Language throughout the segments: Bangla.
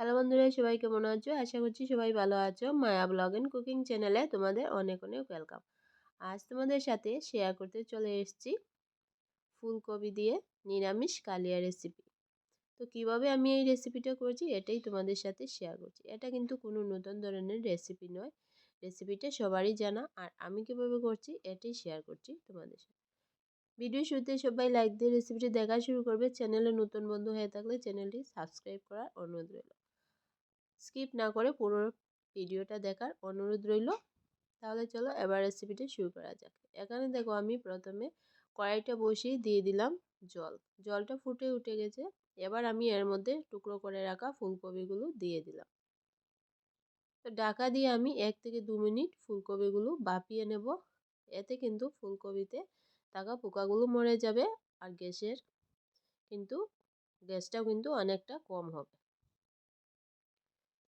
হ্যালো বন্ধুরা, সবাই কেমন আছো? আশা করছি সবাই ভালো আছো। মায়া ব্লগ অ্যান্ড কুকিং চ্যানেলে তোমাদের অনেক অনেক ওয়েলকাম। আজ তোমাদের সাথে শেয়ার করতে চলে এসেছি ফুলকপি দিয়ে নিরামিষ কালিয়া রেসিপি তো কীভাবে আমি এই রেসিপিটা করছি এটাই তোমাদের সাথে শেয়ার করছি। এটা কিন্তু কোনো নতুন ধরনের রেসিপি নয়। রেসিপিটা সবারই জানা আর আমি কীভাবে করছি এটাই শেয়ার করছি তোমাদের সাথে। ভিডিও শুরুতে সবাই লাইক দিয়ে রেসিপিটি দেখা শুরু করবে। চ্যানেলে নতুন বন্ধু হয়ে থাকলে চ্যানেলটি সাবস্ক্রাইব করার অনুরোধ রইল। স্কিপ না করে পুরো ভিডিওটা দেখার অনুরোধ রইল। তাহলে চলো এবার রেসিপিটি শুরু করা যাক। এখানে দেখো আমি প্রথমে কড়াইটা বসিয়ে দিয়ে দিলাম জল। জলটা ফুটে উঠে গেছে। এবার আমি এর মধ্যে টুকরো করে রাখা ফুলকপিগুলো দিয়ে দিলাম। তো ঢাকা দিয়ে আমি এক থেকে দু মিনিট ফুলকপিগুলো বাপিয়ে নেব। এতে কিন্তু ফুলকপিতে থাকা পোকাগুলো মরে যাবে আর গ্যাসের কিন্তু গ্যাসটাও কিন্তু অনেকটা কম হবে।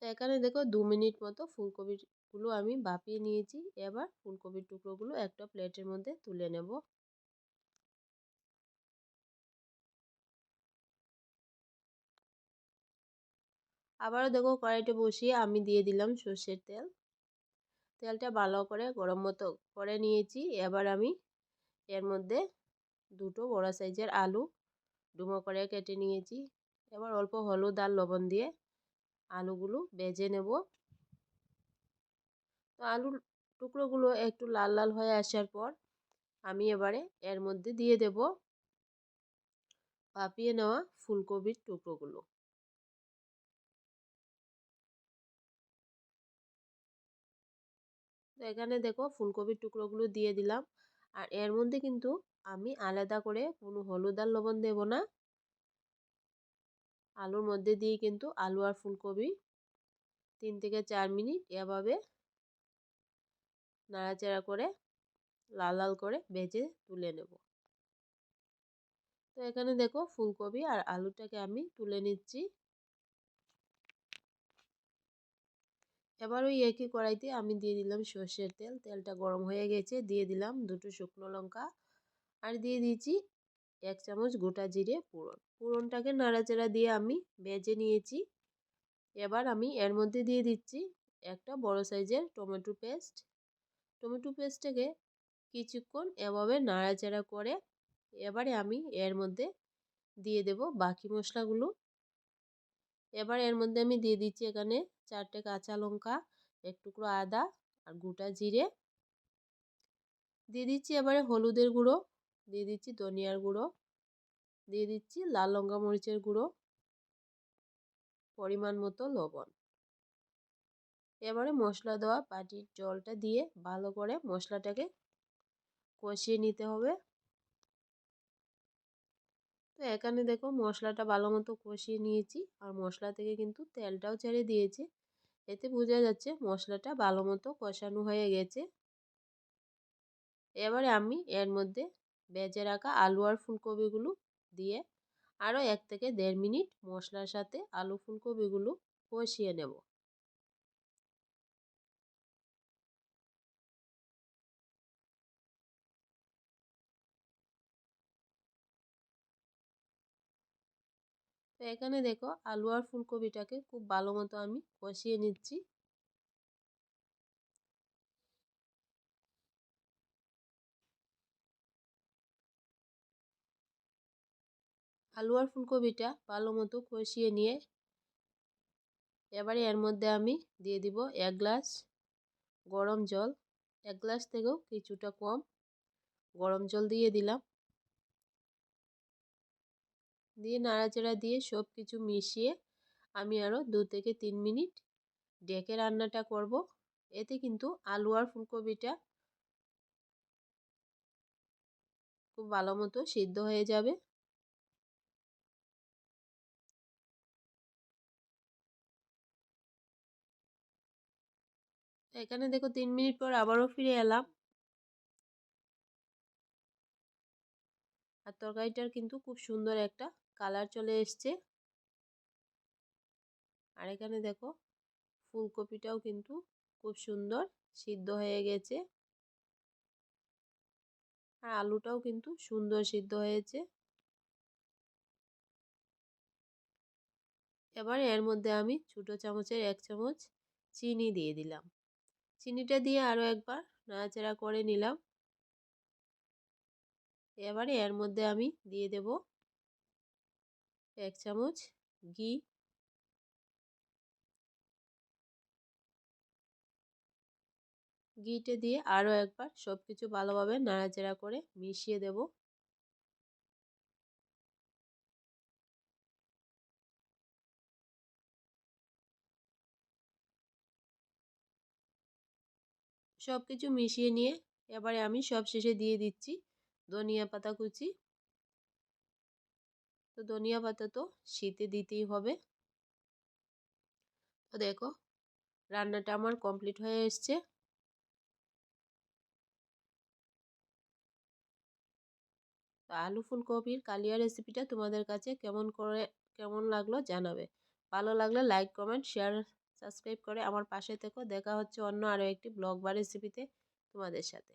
তো এখানে দেখো দু মিনিট মতো ফুলকপিগুলো আমি বাপিয়ে নিয়েছি। এবার ফুলকপির টুকরোগুলো একটা প্লেটের মধ্যে তুলে নেব। আবারও দেখো কড়াইটা বসিয়ে আমি দিয়ে দিলাম সর্ষের তেল। তেলটা ভালো করে গরম মতো করে নিয়েছি। এবার আমি এর মধ্যে দুটো বড় সাইজের আলু ডুমো করে কেটে নিয়েছি। এবার অল্প হলুদ আর লবণ দিয়ে আলুগুলো বেজে নেব। তো আলুর টুকরোগুলো একটু লাল লাল হয়ে আসার পর আমি এবারে এর মধ্যে দিয়ে দেব পাপিয়ে নেওয়া ফুলকপির টুকরোগুলো। তো এখানে দেখো ফুলকপির টুকরোগুলো দিয়ে দিলাম। আর এর মধ্যে কিন্তু আমি আলাদা করে কোনো হলুদ আর লবণ দেব না। আলুর মধ্যে দিয়ে কিন্তু আলু আর ফুলকপি তিন থেকে চার মিনিট এভাবে নাড়াচাড়া করে লাল লাল করে ভেজে তুলে নেব। তো এখানে দেখো ফুলকপি আর আলুটাকে আমি তুলে নিচ্ছি। এবার ওই একই কড়াইতে আমি দিয়ে দিলাম সর্ষের তেল, তেলটা গরম হয়ে গেছে, দিয়ে দিলাম দুটো শুকনো লঙ্কা আর দিয়ে দিয়েছি এক চামচ গোটা জিরে পুরন পুরনটাকে নাড়াচাড়া দিয়ে আমি ভেজে নিয়েছি। এবার আমি এর মধ্যে দিয়ে দিচ্ছি একটা বড় সাইজের টমেটো পেস্ট। টমেটো পেস্টটাকে কিছুক্ষণ এভাবে নাড়াচাড়া করে এবারে আমি এর মধ্যে দিয়ে দেব বাকি মশলাগুলো। এবার এর মধ্যে আমি দিয়ে দিচ্ছি এখানে চারটে কাঁচা লঙ্কা, এক টুকরো আদা আর গোটা জিরে। দিয়ে দিচ্ছি এবারে হলুদের গুঁড়ো, দিয়ে দিচ্ছি ধনিয়ার গুঁড়ো। দিয়ে দিচ্ছি লাল লঙ্কা মরিচের গুঁড়ো। পরিমাণ মতো লবণ। এবারে মশলা দেওয়া পাটির জলটা দিয়ে ভালো করে মশলাটাকে কষিয়ে নিতে হবে। তো এখানে দেখো মশলাটা ভালো মতো কষিয়ে নিয়েছি আর মশলা থেকে কিন্তু তেলটাও ছেড়ে দিয়েছে। এতে বোঝা যাচ্ছে মশলাটা ভালো মতো কষানো হয়ে গেছে। এবারে আমি এর মধ্যে বেজে রাখা আলু আর ফুলকপিগুলো দিয়ে আরও এক থেকে দেড় মিনিট মশলার সাথে আলু ফুলকপিগুলো কষিয়ে নেব। তো এখানে দেখো আলু আর ফুলকপিটাকে খুব ভালো মতো আমি কষিয়ে নিচ্ছি। আলু আর ফুলকপিটা ভালো মতো কষিয়ে নিয়ে এবারে এর মধ্যে আমি দিয়ে দিব এক গ্লাস গরম জল। এক গ্লাস থেকেও কিছুটা কম গরম জল দিয়ে দিলাম। দিয়ে নাড়াচাড়া দিয়ে সব কিছু মিশিয়ে আমি আরও দু থেকে তিন মিনিট ডেকে রান্নাটা করব। এতে কিন্তু আলু আর ফুলকপিটা খুব ভালো মতো সিদ্ধ হয়ে যাবে। এখানে দেখো তিন মিনিট পর আবারও ফিরে এলাম। আর তরকারিটার কিন্তু খুব সুন্দর একটা কালার চলে এসছে। আর এখানে দেখো ফুলকপিটাও কিন্তু খুব সুন্দর সিদ্ধ হয়ে গেছে। আর আলুটাও কিন্তু সুন্দর সিদ্ধ হয়েছে। এবার এর মধ্যে আমি ছোটো চামচের এক চামচ চিনি দিয়ে দিলাম। চিনিটা দিয়ে আরও একবার নাড়াচাড়া করে নিলাম। এবারে এর মধ্যে আমি দিয়ে দেব এক চামচ ঘি। ঘিটে দিয়ে আরও একবার সব কিছু ভালোভাবে নাড়াচাড়া করে মিশিয়ে দেব। সব কিছু মিশিয়ে নিয়ে এবারে আমি সব শেষে দিয়ে দিচ্ছি ধনিয়া পাতা কুচি। তো ধনিয়া পাতা তো শীতে দিতেই হবে। তো দেখো রান্নাটা আমার কমপ্লিট হয়ে এসছে। আলু ফুলকপির কালিয়া রেসিপিটা তোমাদের কাছে কেমন করে, কেমন লাগল জানাবে। ভালো লাগলে লাইক, কমেন্ট, শেয়ার সাবস্ক্রাইব করে আমার পাশে থেকো। দেখা হচ্ছে অন্য আরও একটি ব্লগ বা রেসিপিতে তোমাদের সাথে।